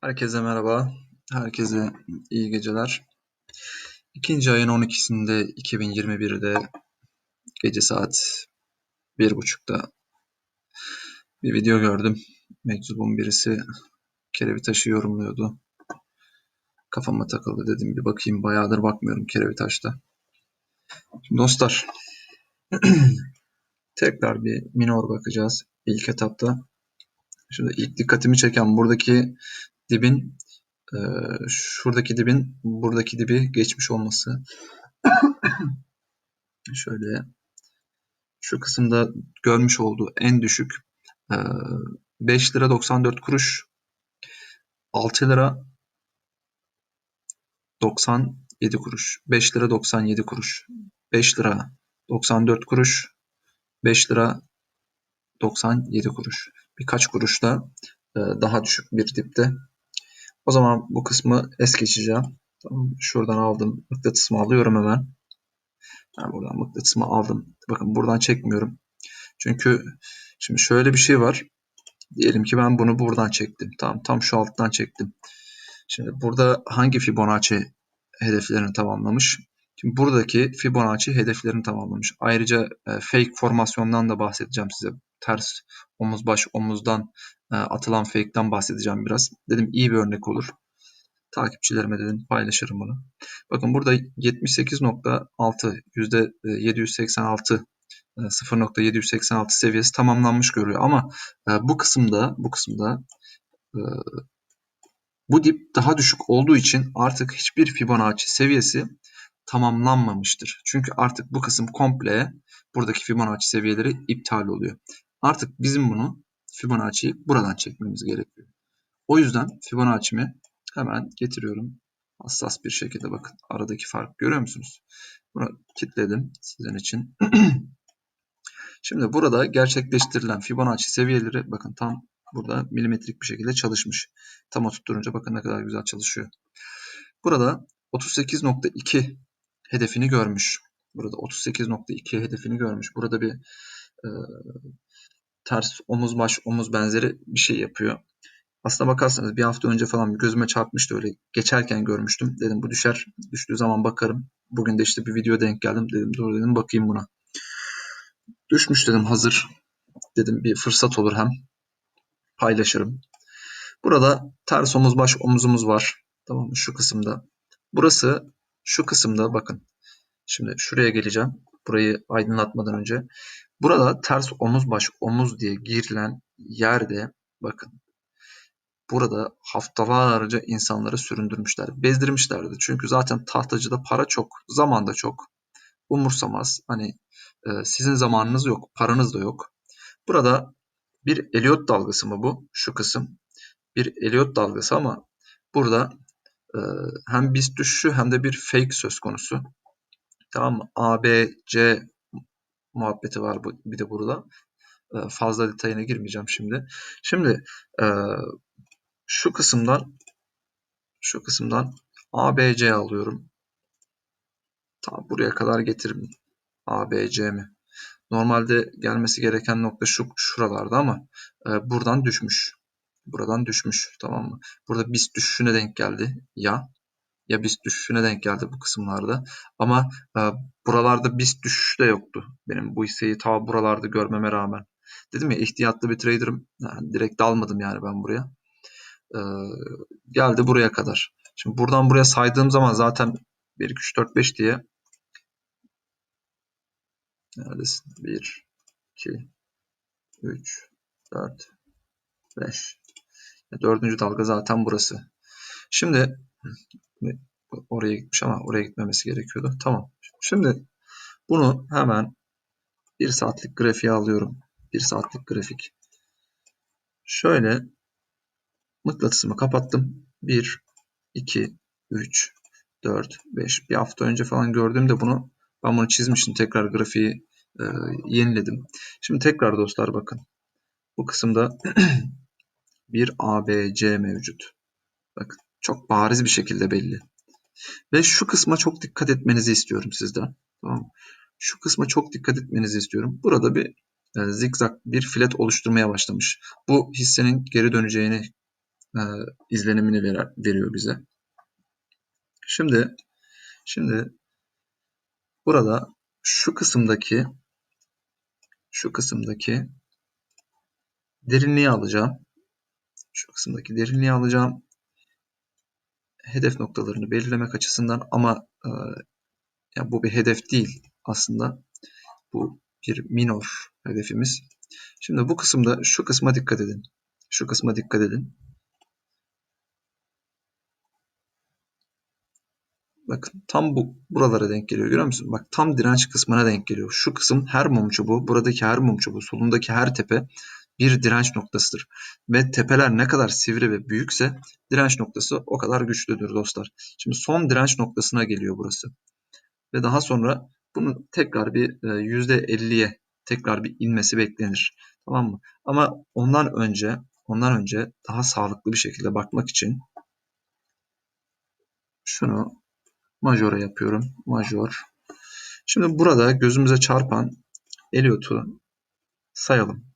Herkese merhaba. Herkese iyi geceler. İkinci ayın 12'sinde 2021'de gece saat 1.30'da bir video gördüm. Meczubun birisi kerevi taşı yorumluyordu. Kafama takıldı dedim bir bakayım. Bayağıdır bakmıyorum kerevi taşta. Şimdi dostlar tekrar bir minor bakacağız ilk etapta. Şimdi ilk dikkatimi çeken buradaki dibin e, şuradaki dibin buradaki dibi geçmiş olması. Şöyle şu kısımda görmüş olduğu en düşük e, 5 lira 94 kuruş 6 lira 97 kuruş 5 lira 97 kuruş 5 lira 94 kuruş 5 lira 97 kuruş birkaç kuruşla e, daha düşük bir dipte o zaman bu kısmı es geçeceğim. Tamam, şuradan aldım. Mıknatısımı alıyorum hemen. Ben buradan mıknatısımı aldım. Bakın buradan çekmiyorum. Çünkü şimdi şöyle bir şey var. Diyelim ki ben bunu buradan çektim. Tamam, tam şu alttan çektim. Şimdi burada hangi Fibonacci hedeflerini tamamlamış? Şimdi buradaki Fibonacci hedeflerini tamamlamış. Ayrıca e, fake formasyondan da bahsedeceğim size. Ters omuz baş omuzdan atılan fake'ten bahsedeceğim biraz. Dedim iyi bir örnek olur. Takipçilerime dedim paylaşırım bunu. Bakın burada 78.6 %786 0.786 seviyesi tamamlanmış görüyor ama e, bu kısımda bu kısımda e, bu dip daha düşük olduğu için artık hiçbir Fibonacci seviyesi tamamlanmamıştır. Çünkü artık bu kısım komple buradaki Fibonacci seviyeleri iptal oluyor. Artık bizim bunu Fibonacci'yi buradan çekmemiz gerekiyor. O yüzden Fibonacci'mi hemen getiriyorum. Hassas bir şekilde bakın aradaki fark görüyor musunuz? Bunu kilitledim sizin için. Şimdi burada gerçekleştirilen Fibonacci seviyeleri bakın tam burada milimetrik bir şekilde çalışmış. Tam oturtturunca bakın ne kadar güzel çalışıyor. Burada 38.2 hedefini görmüş. Burada 38.2 hedefini görmüş. Burada bir e, ters omuz baş omuz benzeri bir şey yapıyor. Aslına bakarsanız bir hafta önce falan gözüme çarpmıştı öyle geçerken görmüştüm. Dedim bu düşer. Düştüğü zaman bakarım. Bugün de işte bir video denk geldim. Dedim dur dedim bakayım buna. Düşmüş dedim hazır. Dedim bir fırsat olur hem. Paylaşırım. Burada ters omuz baş omuzumuz var. Tamam mı? Şu kısımda. Burası şu kısımda bakın. Şimdi şuraya geleceğim. Burayı aydınlatmadan önce. Burada ters omuz baş omuz diye girilen yerde bakın burada haftalarca insanları süründürmüşler. Bezdirmişlerdi. Çünkü zaten tahtacıda para çok, zaman da çok. Umursamaz. Hani e, sizin zamanınız yok, paranız da yok. Burada bir Elliot dalgası mı bu? Şu kısım. Bir Elliot dalgası ama burada e, hem BIST düşüşü hem de bir fake söz konusu. Tamam mı? A, B, C muhabbeti var bu, bir de burada. E, fazla detayına girmeyeceğim şimdi. Şimdi e, şu kısımdan şu kısımdan ABC alıyorum. Tam buraya kadar getiririm. ABC mi? Normalde gelmesi gereken nokta şu şuralarda ama e, buradan düşmüş. Buradan düşmüş. Tamam mı? Burada BIST düşüşüne denk geldi. Ya ya BIST düşüşüne denk geldi bu kısımlarda. Ama e, buralarda BIST düşüşü de yoktu. Benim bu hisseyi ta buralarda görmeme rağmen. Dedim ya ihtiyatlı bir trader'ım. Yani direkt dalmadım yani ben buraya. E, geldi buraya kadar. Şimdi buradan buraya saydığım zaman zaten 1, 2, 3, 4, 5 diye Neredesin? 1, 2, 3, 4, 5. Dördüncü dalga zaten burası. Şimdi oraya gitmiş ama oraya gitmemesi gerekiyordu. Tamam. Şimdi bunu hemen bir saatlik grafiğe alıyorum. Bir saatlik grafik. Şöyle mıknatısımı kapattım. 1, 2, 3, 4, 5. Bir hafta önce falan gördüğümde bunu ben bunu çizmiştim. Tekrar grafiği e, yeniledim. Şimdi tekrar dostlar bakın. Bu kısımda bir ABC mevcut. Bakın çok bariz bir şekilde belli. Ve şu kısma çok dikkat etmenizi istiyorum sizden. Tamam Şu kısma çok dikkat etmenizi istiyorum. Burada bir e, zigzag bir filet oluşturmaya başlamış. Bu hissenin geri döneceğini e, izlenimini verer, veriyor bize. Şimdi şimdi burada şu kısımdaki şu kısımdaki derinliği alacağım. Şu kısımdaki derinliği alacağım. Hedef noktalarını belirlemek açısından ama e, ya bu bir hedef değil aslında. Bu bir minor hedefimiz. Şimdi bu kısımda şu kısma dikkat edin. Şu kısma dikkat edin. Bakın tam bu buralara denk geliyor. Görüyor musun? Bak tam direnç kısmına denk geliyor. Şu kısım her mum çubuğu, buradaki her mum çubuğu, solundaki her tepe bir direnç noktasıdır. Ve tepeler ne kadar sivri ve büyükse direnç noktası o kadar güçlüdür dostlar. Şimdi son direnç noktasına geliyor burası. Ve daha sonra bunun tekrar bir %50'ye tekrar bir inmesi beklenir. Tamam mı? Ama ondan önce ondan önce daha sağlıklı bir şekilde bakmak için şunu majora yapıyorum. Major. Şimdi burada gözümüze çarpan Elliot'u sayalım.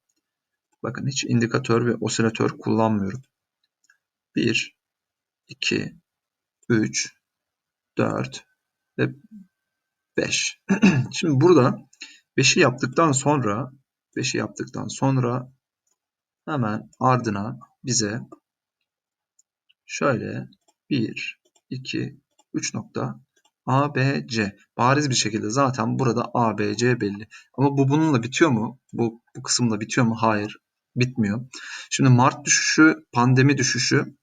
Bakın hiç indikatör ve osilatör kullanmıyorum. 1, 2, 3, 4 ve 5. Şimdi burada 5'i yaptıktan sonra 5'i yaptıktan sonra hemen ardına bize şöyle 1, 2, 3 nokta A, B, C. Bariz bir şekilde zaten burada A, B, C belli. Ama bu bununla bitiyor mu? Bu, bu kısımla bitiyor mu? Hayır. Bitmiyor. Şimdi Mart düşüşü, pandemi düşüşü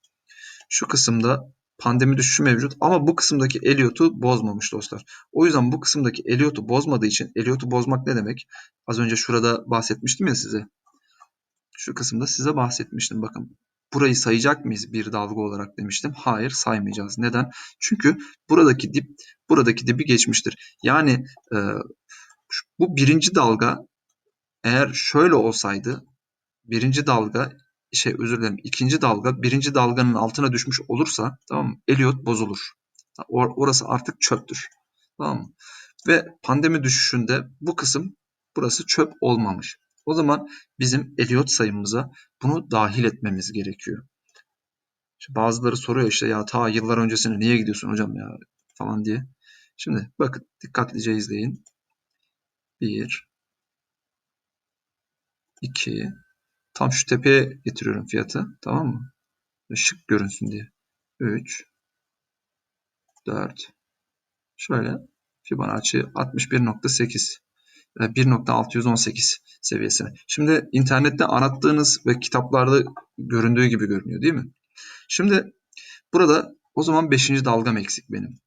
şu kısımda pandemi düşüşü mevcut ama bu kısımdaki Elliot'u bozmamış dostlar. O yüzden bu kısımdaki Elliot'u bozmadığı için Elliot'u bozmak ne demek? Az önce şurada bahsetmiştim ya size. Şu kısımda size bahsetmiştim. Bakın burayı sayacak mıyız bir dalga olarak demiştim. Hayır saymayacağız. Neden? Çünkü buradaki dip buradaki dibi geçmiştir. Yani e, bu birinci dalga eğer şöyle olsaydı birinci dalga şey özür dilerim ikinci dalga birinci dalganın altına düşmüş olursa tamam mı? Elliot bozulur. Or orası artık çöptür. Tamam mı? Ve pandemi düşüşünde bu kısım burası çöp olmamış. O zaman bizim Elliot sayımıza bunu dahil etmemiz gerekiyor. İşte bazıları soruyor işte ya ta yıllar öncesine niye gidiyorsun hocam ya falan diye. Şimdi bakın dikkatlice izleyin. 1 2 Tam şu tepeye getiriyorum fiyatı. Tamam mı? Şık görünsün diye. 3 4 Şöyle Fibonacci 61.8 1.618 seviyesine. Şimdi internette arattığınız ve kitaplarda göründüğü gibi görünüyor değil mi? Şimdi burada o zaman 5. dalgam eksik benim.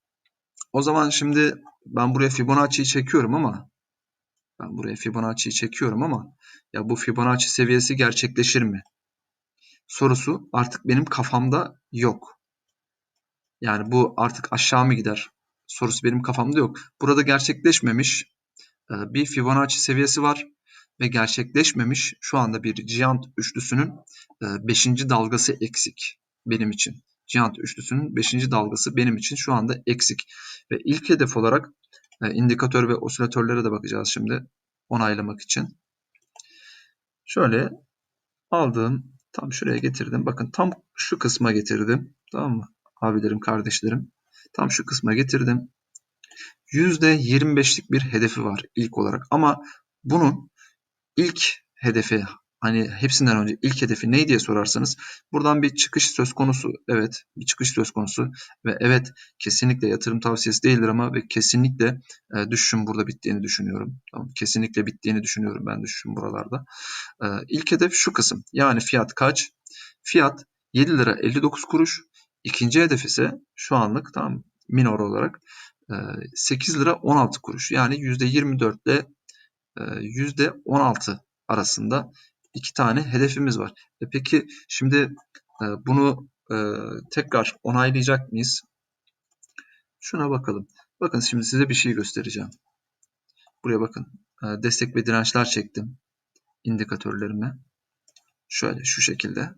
O zaman şimdi ben buraya Fibonacci'yi çekiyorum ama ben buraya Fibonacci'yi çekiyorum ama ya bu Fibonacci seviyesi gerçekleşir mi? Sorusu artık benim kafamda yok. Yani bu artık aşağı mı gider? Sorusu benim kafamda yok. Burada gerçekleşmemiş e, bir Fibonacci seviyesi var ve gerçekleşmemiş şu anda bir Giant üçlüsünün 5. E, dalgası eksik benim için. Giant üçlüsünün 5. dalgası benim için şu anda eksik. Ve ilk hedef olarak indikatör ve osilatörlere de bakacağız şimdi onaylamak için. Şöyle aldım. Tam şuraya getirdim. Bakın tam şu kısma getirdim. Tamam mı? Abilerim, kardeşlerim. Tam şu kısma getirdim. %25'lik bir hedefi var ilk olarak. Ama bunun ilk hedefi hani hepsinden önce ilk hedefi ne diye sorarsanız buradan bir çıkış söz konusu. Evet bir çıkış söz konusu ve evet kesinlikle yatırım tavsiyesi değildir ama ve kesinlikle e, düşüşün burada bittiğini düşünüyorum. Tamam, kesinlikle bittiğini düşünüyorum ben düşüşün buralarda. E, ilk hedef şu kısım yani fiyat kaç? Fiyat 7 lira 59 kuruş. İkinci hedef ise şu anlık tamam minor olarak 8 e, lira 16 kuruş. Yani %24 ile %16 arasında iki tane hedefimiz var. E peki şimdi e, bunu e, tekrar onaylayacak mıyız? Şuna bakalım. Bakın şimdi size bir şey göstereceğim. Buraya bakın. E, destek ve dirençler çektim. indikatörlerime. Şöyle şu şekilde.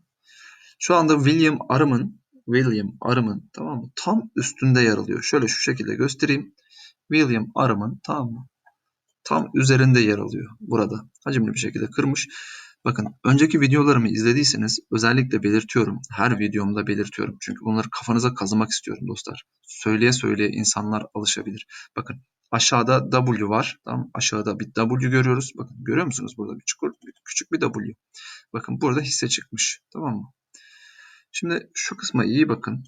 Şu anda William Arım'ın William Arım'ın tamam mı? Tam üstünde yer alıyor. Şöyle şu şekilde göstereyim. William Arım'ın tamam mı? Tam üzerinde yer alıyor burada. Hacimli bir şekilde kırmış. Bakın önceki videolarımı izlediyseniz özellikle belirtiyorum. Her videomda belirtiyorum. Çünkü bunları kafanıza kazımak istiyorum dostlar. Söyleye söyleye insanlar alışabilir. Bakın aşağıda W var. Tamam Aşağıda bir W görüyoruz. Bakın görüyor musunuz burada bir çukur, küçük bir W. Bakın burada hisse çıkmış. Tamam mı? Şimdi şu kısma iyi bakın.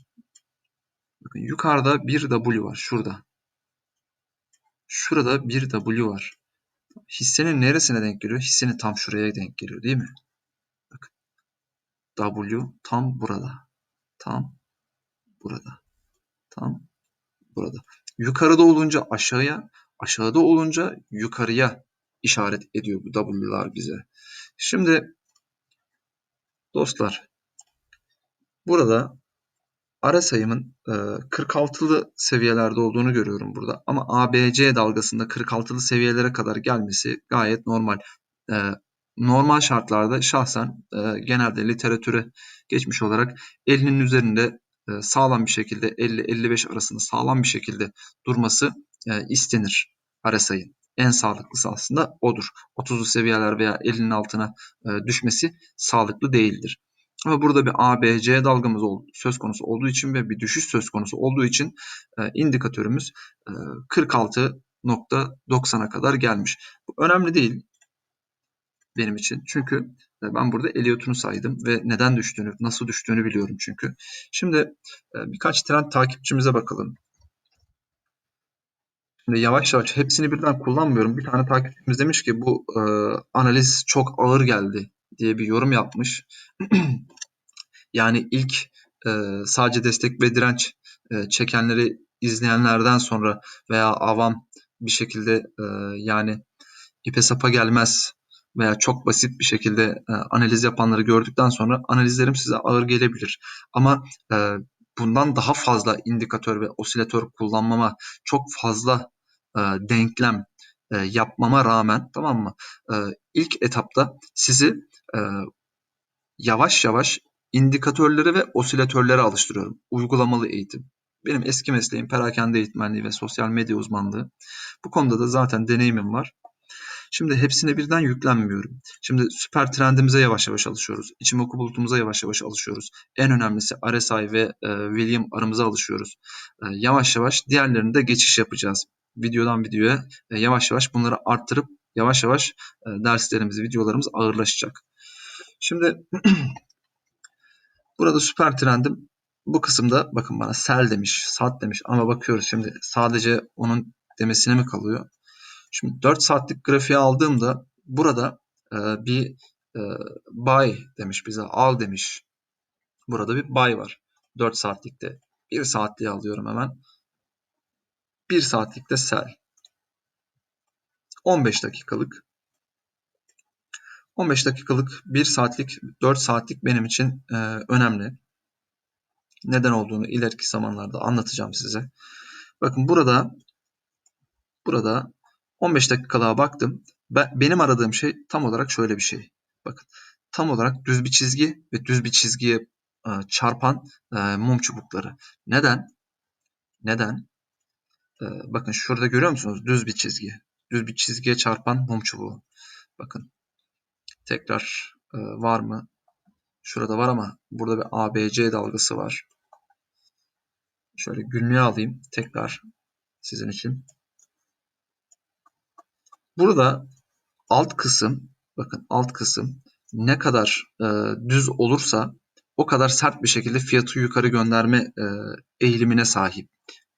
Bakın yukarıda bir W var. Şurada. Şurada bir W var. Hissenin neresine denk geliyor? Hissenin tam şuraya denk geliyor değil mi? Bakın. W tam burada. Tam burada. Tam burada. Yukarıda olunca aşağıya, aşağıda olunca yukarıya işaret ediyor bu W'lar bize. Şimdi dostlar burada ara sayımın 46'lı seviyelerde olduğunu görüyorum burada. Ama ABC dalgasında 46'lı seviyelere kadar gelmesi gayet normal. Normal şartlarda şahsen genelde literatüre geçmiş olarak 50'nin üzerinde sağlam bir şekilde 50-55 arasında sağlam bir şekilde durması istenir RSI'nin. En sağlıklısı aslında odur. 30'lu seviyeler veya 50'nin altına düşmesi sağlıklı değildir. Ama burada bir ABC dalgamız söz konusu olduğu için ve bir düşüş söz konusu olduğu için indikatörümüz 46.90'a kadar gelmiş. Bu önemli değil benim için. Çünkü ben burada Elliot'unu saydım ve neden düştüğünü, nasıl düştüğünü biliyorum çünkü. Şimdi birkaç trend takipçimize bakalım. Şimdi yavaş yavaş hepsini birden kullanmıyorum. Bir tane takipçimiz demiş ki bu e, analiz çok ağır geldi diye bir yorum yapmış. yani ilk e, sadece destek ve direnç e, çekenleri izleyenlerden sonra veya avam bir şekilde e, yani ipe sapa gelmez veya çok basit bir şekilde e, analiz yapanları gördükten sonra analizlerim size ağır gelebilir. Ama e, bundan daha fazla indikatör ve osilatör kullanmama, çok fazla e, denklem e, yapmama rağmen tamam mı? E, ilk etapta sizi e, yavaş yavaş indikatörleri ve osilatörleri alıştırıyorum. Uygulamalı eğitim. Benim eski mesleğim perakende eğitmenliği ve sosyal medya uzmanlığı. Bu konuda da zaten deneyimim var. Şimdi hepsine birden yüklenmiyorum. Şimdi süper trendimize yavaş yavaş alışıyoruz. İçimoku bulutumuza yavaş yavaş alışıyoruz. En önemlisi RSI ve e, William arımıza alışıyoruz. E, yavaş yavaş diğerlerine de geçiş yapacağız. Videodan videoya e, yavaş yavaş bunları arttırıp yavaş yavaş e, derslerimiz, videolarımız ağırlaşacak. Şimdi burada süper trendim bu kısımda bakın bana sel demiş, saat demiş ama bakıyoruz şimdi sadece onun demesine mi kalıyor? Şimdi 4 saatlik grafiği aldığımda burada e, bir e, buy demiş bize al demiş. Burada bir buy var. 4 saatlikte. 1 saatliği alıyorum hemen. 1 saatlikte sell. 15 dakikalık. 15 dakikalık 1 saatlik 4 saatlik benim için e, önemli. Neden olduğunu ileriki zamanlarda anlatacağım size. Bakın burada burada 15 dakikalığa baktım. Ben, benim aradığım şey tam olarak şöyle bir şey. Bakın tam olarak düz bir çizgi ve düz bir çizgiye e, çarpan e, mum çubukları. Neden? Neden? E, bakın şurada görüyor musunuz? Düz bir çizgi. Düz bir çizgiye çarpan mum çubuğu. Bakın. Tekrar e, var mı? Şurada var ama burada bir ABC dalgası var. Şöyle günlüğe alayım tekrar sizin için. Burada alt kısım bakın alt kısım ne kadar e, düz olursa o kadar sert bir şekilde fiyatı yukarı gönderme e, eğilimine sahip.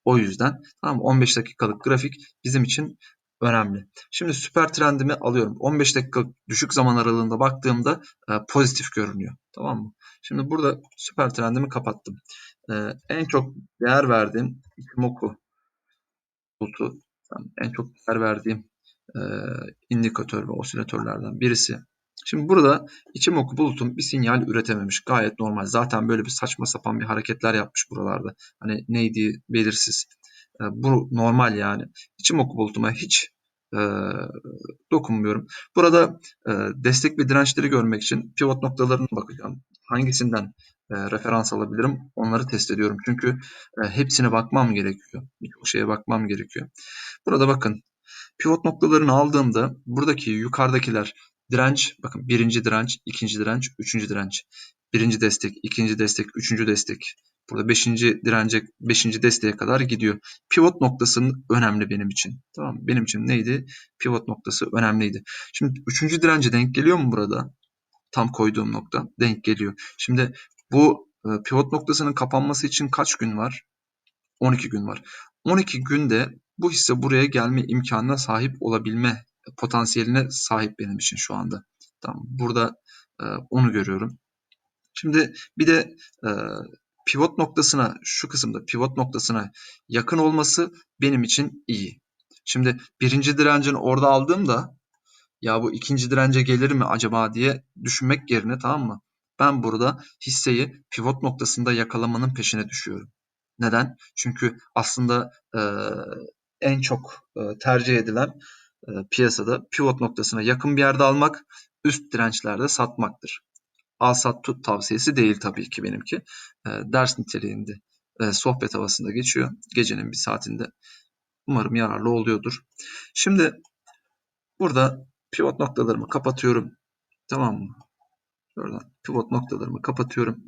O yüzden tamam 15 dakikalık grafik bizim için önemli. Şimdi süper trendimi alıyorum. 15 dakika düşük zaman aralığında baktığımda e, pozitif görünüyor. Tamam mı? Şimdi burada süper trendimi kapattım. E, en çok değer verdiğim Ichimoku bulutu. En çok değer verdiğim e, indikatör ve osilatörlerden birisi. Şimdi burada Ichimoku bulutun bir sinyal üretememiş. Gayet normal. Zaten böyle bir saçma sapan bir hareketler yapmış buralarda. Hani neydi belirsiz. E, bu normal yani. Ichimoku bulutuma hiç e, dokunmuyorum. Burada e, destek ve dirençleri görmek için pivot noktalarına bakacağım. Hangisinden e, referans alabilirim onları test ediyorum. Çünkü e, hepsine bakmam gerekiyor. Birçok şeye bakmam gerekiyor. Burada bakın Pivot noktalarını aldığımda buradaki yukarıdakiler Direnç, bakın birinci direnç, ikinci direnç, üçüncü direnç. Birinci destek, ikinci destek, üçüncü destek. Burada beşinci dirence, beşinci desteğe kadar gidiyor. Pivot noktasının önemli benim için. Tamam mı? Benim için neydi? Pivot noktası önemliydi. Şimdi üçüncü dirence denk geliyor mu burada? Tam koyduğum nokta denk geliyor. Şimdi bu e, pivot noktasının kapanması için kaç gün var? 12 gün var. 12 günde bu hisse buraya gelme imkanına sahip olabilme potansiyeline sahip benim için şu anda. Tamam. Burada e, onu görüyorum. Şimdi bir de e, pivot noktasına şu kısımda pivot noktasına yakın olması benim için iyi. Şimdi birinci direncini orada aldığımda ya bu ikinci dirence gelir mi acaba diye düşünmek yerine tamam mı? Ben burada hisseyi pivot noktasında yakalamanın peşine düşüyorum. Neden? Çünkü aslında e, en çok e, tercih edilen e, piyasada pivot noktasına yakın bir yerde almak, üst dirençlerde satmaktır. Al sat tut tavsiyesi değil tabii ki benimki. E, ders niteliğinde e, sohbet havasında geçiyor. Gecenin bir saatinde. Umarım yararlı oluyordur. Şimdi burada pivot noktalarımı kapatıyorum. Tamam mı? Şuradan pivot noktalarımı kapatıyorum.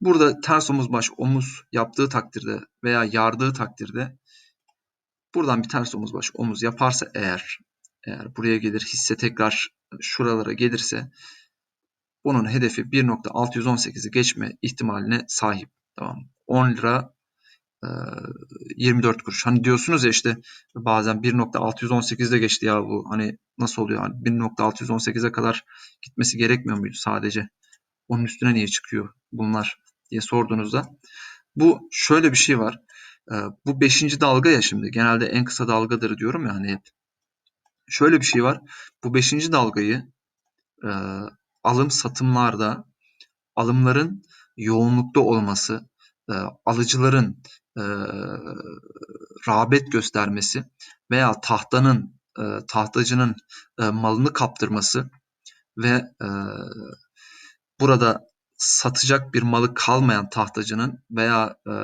Burada ters omuz baş omuz yaptığı takdirde veya yardığı takdirde buradan bir ters omuz baş omuz yaparsa eğer eğer buraya gelir hisse tekrar şuralara gelirse bunun hedefi 1.618'i geçme ihtimaline sahip. Tamam. 10 lira 24 kuruş. Hani diyorsunuz ya işte bazen 1.618'de geçti ya bu. Hani nasıl oluyor? Hani 1.618'e kadar gitmesi gerekmiyor muydu sadece? Onun üstüne niye çıkıyor bunlar diye sorduğunuzda. Bu şöyle bir şey var. Bu 5. dalga ya şimdi. Genelde en kısa dalgadır diyorum ya hani hep. Şöyle bir şey var. Bu 5. dalgayı alım satımlarda alımların yoğunlukta olması, alıcıların e, rağbet göstermesi veya tahtanın e, tahtacının e, malını kaptırması ve e, burada satacak bir malı kalmayan tahtacının veya e,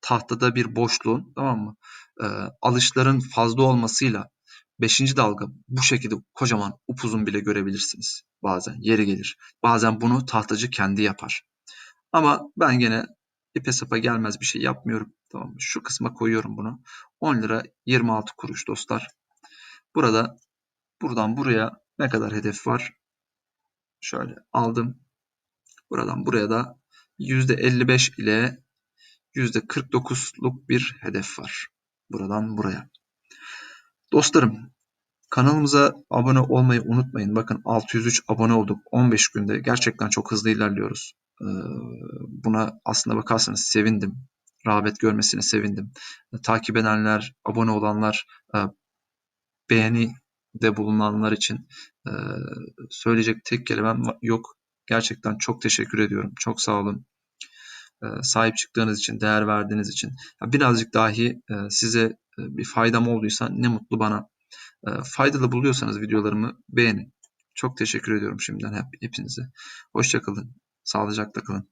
tahtada bir boşluğun tamam mı e, alışların fazla olmasıyla 5. dalga bu şekilde kocaman upuzun bile görebilirsiniz bazen yeri gelir. Bazen bunu tahtacı kendi yapar. Ama ben gene ipe sapa gelmez bir şey yapmıyorum. Tamam mı? Şu kısma koyuyorum bunu. 10 lira 26 kuruş dostlar. Burada buradan buraya ne kadar hedef var? Şöyle aldım. Buradan buraya da %55 ile %49'luk bir hedef var. Buradan buraya. Dostlarım kanalımıza abone olmayı unutmayın. Bakın 603 abone olduk 15 günde. Gerçekten çok hızlı ilerliyoruz. Buna aslında bakarsanız sevindim. Rağbet görmesine sevindim. Takip edenler, abone olanlar, beğeni de bulunanlar için söyleyecek tek kelimem yok. Gerçekten çok teşekkür ediyorum. Çok sağ olun. Sahip çıktığınız için, değer verdiğiniz için. Birazcık dahi size bir faydam olduysa ne mutlu bana. Faydalı buluyorsanız videolarımı beğenin. Çok teşekkür ediyorum şimdiden hep hepinize. Hoşçakalın. Sağlıcakla kalın.